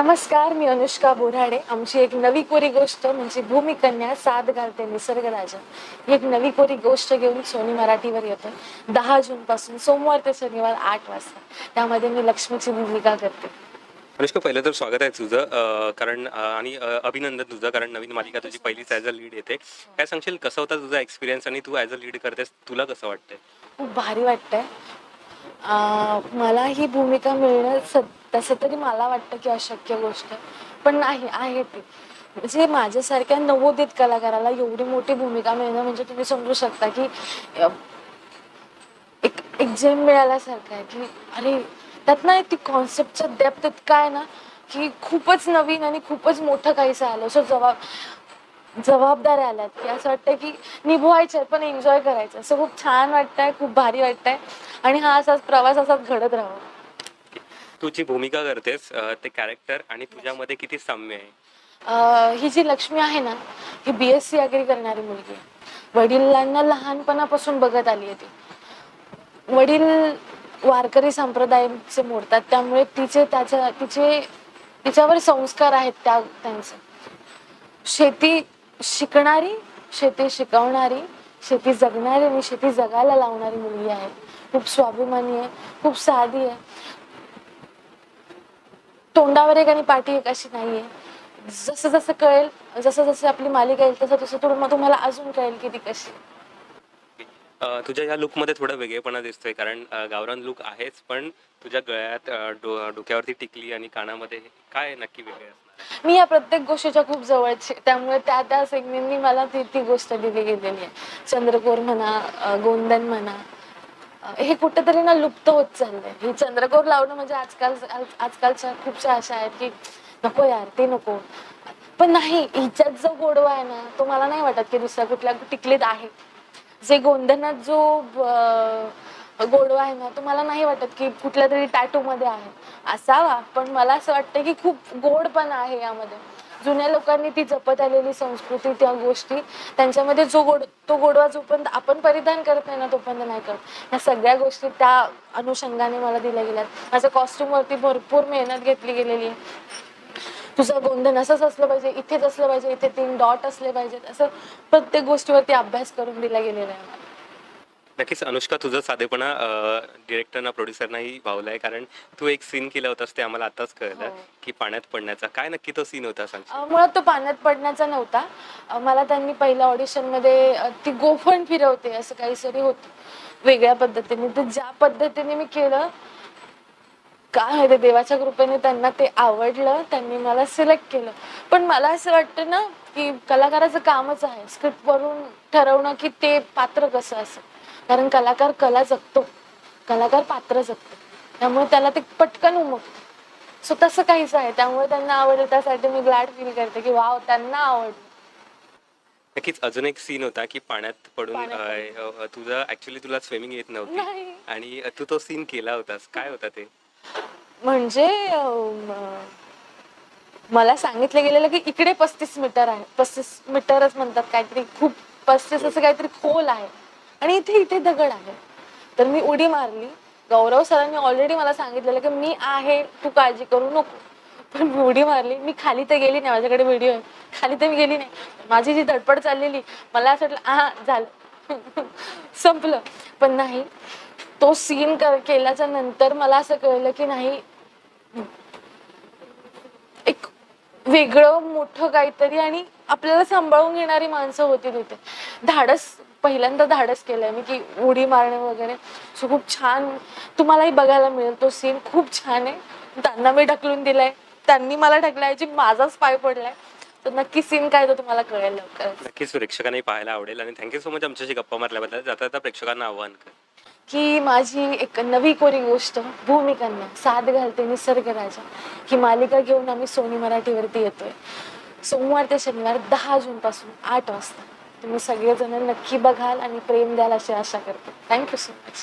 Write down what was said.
नमस्कार मी अनुष्का बोराडे. आमची एक नवी कोरी गोष्ट म्हणजे भूमिकन्या साथ घालते निसर्ग राजा ही एक नवी कोरी गोष्ट घेऊन सोनी मराठीवर येते. दहा जून पासून सोमवार ते शनिवार आठ वाजता. त्यामध्ये मी लक्ष्मीची भूमिका करते. अनुष्का पहिलं तर स्वागत आहे तुझं. कारण आणि अभिनंदन तुझं कारण नवीन मालिका तुझी पहिलीच ॲज अ लीड येते. काय सांगशील कसा होता तुझा एक्सपिरियन्स आणि तू ॲज अ लीड करतेस? तुला कसं वाटतंय? खूप भारी वाटतंय. अं, मला ही भूमिका मिळणं स- तसं तरी मला वाटतं की अशक्य गोष्ट आहे. पण नाही आहे ती म्हणजे माझ्यासारख्या नवोदित कलाकाराला एवढी मोठी भूमिका मिळणं म्हणजे तुम्ही समजू शकता की अं, एक एक जेम मिळाल्यासारखं आहे की अरे त्यात ना ती कॉन्सेप्टचा डेप्थ इतका आहे ना की खूपच नवीन आणि खूपच मोठं काहीसं आलं सो जबाब जबाबदाऱ्या आल्यात की असं वाटतं की निभवायच्या पण एन्जॉय करायचं असं खूप छान वाटतंय खूप भारी वाटतंय. आणि हा असाच प्रवास असाच घडत राहावा. तू जी भूमिका करतेस अं, ते कॅरेक्टर आणि तुझ्यामध्ये किती साम्य आहे? अं, ही जी लक्ष्मी आहे ना ही बी एस सी अग्री करणारी मुलगी आहे. वडिलांना लहानपणापासून बघत आली आहे ती. वडील वारकरी संप्रदायाचे मोडतात त्यामुळे तिचे त्याच्या तिचे तिच्यावर संस्कार आहेत त्या त्यांचे. शेती शिकणारी शेती शिकवणारी शेती जगणारी आणि शेती जगायला लावणारी मुलगी आहे. खूप स्वाभिमानी आहे खूप साधी आहे. तोंडावर एक आणि पाठी एक अशी नाहीये जसं जसं कळेल जसं जसं आपली मालिका येईल तसं तसं तुम्हाला अजून कळेल की ती कशी आहे. तुझ्या या लुकमध्ये थोडा वेगळेपणा दिसतोय कारण गावरान लुक आहेच पण तुझ्या गळ्यात अं, डो- डोक्यावरती टिकली आणि कानामध्ये काय नक्की वेगळे असणार? मी या प्रत्येक गोष्टीच्या खूप जवळची आहे. त्यामुळे त्या त्या सेगमेंटनी मला ती ती गोष्ट दिली गेलेली आहे. चंद्रकोर म्हणा अं, गोंदन म्हणा अं, हे कुठेतरी ना लुप्त होत चाललंय. हे चंद्रकोर लावणं म्हणजे आजकाल आज- आजकालच्या खूपशा अशा आहेत की नको यार ते नको. पण नाही हिच्यात जो गोडवा आहे ना तो मला नाही वाटत की दुसऱ्या कुठल्या टिकलीत आहे. जे गोंधनात जो गोडवा आहे ना तो मला नाही वाटत की कुठल्या तरी टॅटू मध्ये आहे. असावा पण मला असं वाटतं की खूप गोड पण आहे यामध्ये. जुन्या लोकांनी ती जपत आलेली संस्कृती त्या गोष्टी त्यांच्यामध्ये जो गोड तो गोडवा जोपर्यंत आपण परिधान करत नाही ना तोपर्यंत नाही करत. ह्या सगळ्या गोष्टी त्या अनुषंगाने मला दिल्या गेल्यात. माझ्या कॉस्ट्युमवरती भरपूर मेहनत घेतली गेलेली आहे. तुझं गोंधन असंच असलं पाहिजे इथेच असलं पाहिजे इथे तीन डॉट असले पाहिजेत असं प्रत्येक गोष्टीवरती अभ्यास करून दिला गेलेला आहे. नक्कीच अनुष्का तुझं साधेपणा डिरेक्टरना प्रोड्युसरनाही भावलाय कारण तू एक सीन केला होतास ते आम्हाला आताच कळलं हो. की पाण्यात पडण्याचा. काय नक्की तो सीन होता सांग. मुळात तो पाण्यात पडण्याचा नव्हता. मला त्यांनी पहिल्या ऑडिशनमध्ये ती गोफण फिरवते असं काहीतरी होतं. वेगळ्या पद्धतीने. तर ज्या पद्धतीने मी केलं काय माहिती देवाच्या कृपेने त्यांना ते आवडलं त्यांनी मला सिलेक्ट केलं. पण मला असं वाटतं ना की कलाकाराचं कामच आहे स्क्रिप्ट वरून ठरवणं की ते पात्र कसं असेल कारण कलाकार कला जगतो. कलाकार पात्र जगतो. त्यामुळे त्याला ते पटकन उमगतं. सो तसं काहीच आहे. त्यामुळे त्यांना आवडलं त्यासाठी मी ग्लॅड फील करते की वाव त्यांना आवडलं नक्कीच अजून एक सीन होता की पाण्यात पडून पाण्यात तुझं ऍक्च्युली तुला स्विमिंग येत नव्हती. नाही. आणि तू तो सीन केला होतास. काय होता ते? म्हणजे अं, मला सांगितलं गेलेलं की इकडे पस्तीस मीटर आहे. पस्तीस मीटरच म्हणतात काहीतरी. खूप पस्तीस असं काहीतरी खोल आहे. आणि इथे इथे दगड आहे. तर मी उडी मारली. गौरव सरांनी ऑलरेडी मला सांगितलेलं की मी आहे तू काळजी करू नको. पण मी उडी मारली. मी खाली तर गेली नाही. माझ्याकडे व्हिडिओ आहे. खाली तर मी गेली नाही. माझी जी धडपड चाललेली मला असं वाटलं हा झालं. संपलं. पण नाही. तो सीन केल्याच्यानंतर मला असं कळलं की नाही एक वेगळं मोठं काहीतरी आणि आपल्याला सांभाळून घेणारी माणसं होती तिथे. धाडस पहिल्यांदा धाडस केलंय मी की उडी मारणे वगैरे. सो खूप छान. तुम्हालाही बघायला मिळेल तो सीन खूप छान आहे. त्यांना मी ढकलून दिलाय. त्यांनी मला ढकलायची माझाच पाय पडलाय. तर नक्की सीन काय तो तुम्हाला कळेल लवकर नक्कीच प्रेक्षकांनी पाहायला आवडेल. आणि थँक्यू सो मच आमच्याशी गप्पा मारल्याबद्दल. जाता जाता प्रेक्षकांना आव्हान कर. की माझी एक नवी कोरी गोष्ट भूमिकांना साथ घालते निसर्ग राजा ही मालिका घेऊन आम्ही सोनी मराठीवरती येतोय. सोमवार ते शनिवार दहा जून पासून आठ वाजता. तुम्ही सगळेजण नक्की बघाल आणि प्रेम द्याल अशी आशा करते. Thank you so much